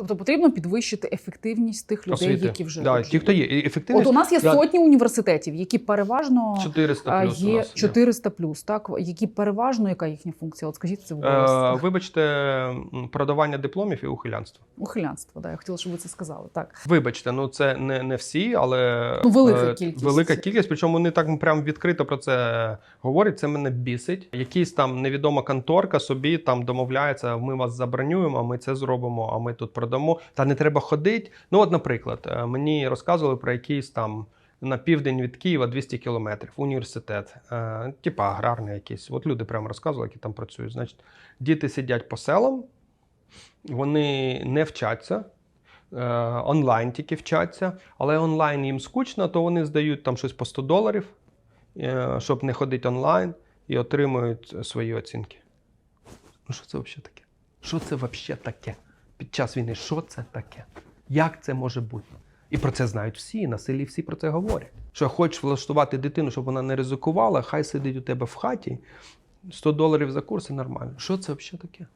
Тобто потрібно підвищити ефективність тих людей, освіти. які вже да, ті, хто є. І От у нас є Я- сотні університетів, які переважно 400 плюс є 400 плюс, так які переважно яка їхня функція? От скажіть це в. Е, вибачте, продавання дипломів і ухилянство. Ухилянство, да, я хотіла, щоб ви це сказали. Так. Вибачте, ну це не, не всі, але Ну, велика е, кількість. Велика кількість, причому вони так прям відкрито про це говорять. Це мене бісить. Якийсь там невідома конторка собі там домовляється. Ми вас забронюємо, ми це зробимо, а ми тут продамо. Та не треба ходити. Ну, от, наприклад, е, мені розказували про якийсь там. На південь від Києва 200 кілометрів, університет, е, типа аграрний якийсь. От люди прямо розказували, які там працюють. Значить, діти сидять по селам, вони не вчаться, е, онлайн тільки вчаться, але онлайн їм скучно, то вони здають там щось по 100 доларів, е, щоб не ходити онлайн, і отримують свої оцінки. Ну, що це взагалі таке? Що це взагалі таке? Під час війни, що це таке? Як це може бути? І про це знають всі, на селі всі про це говорять. Що хочеш влаштувати дитину, щоб вона не ризикувала, хай сидить у тебе в хаті, 100 доларів за курси нормально. Що це взагалі таке?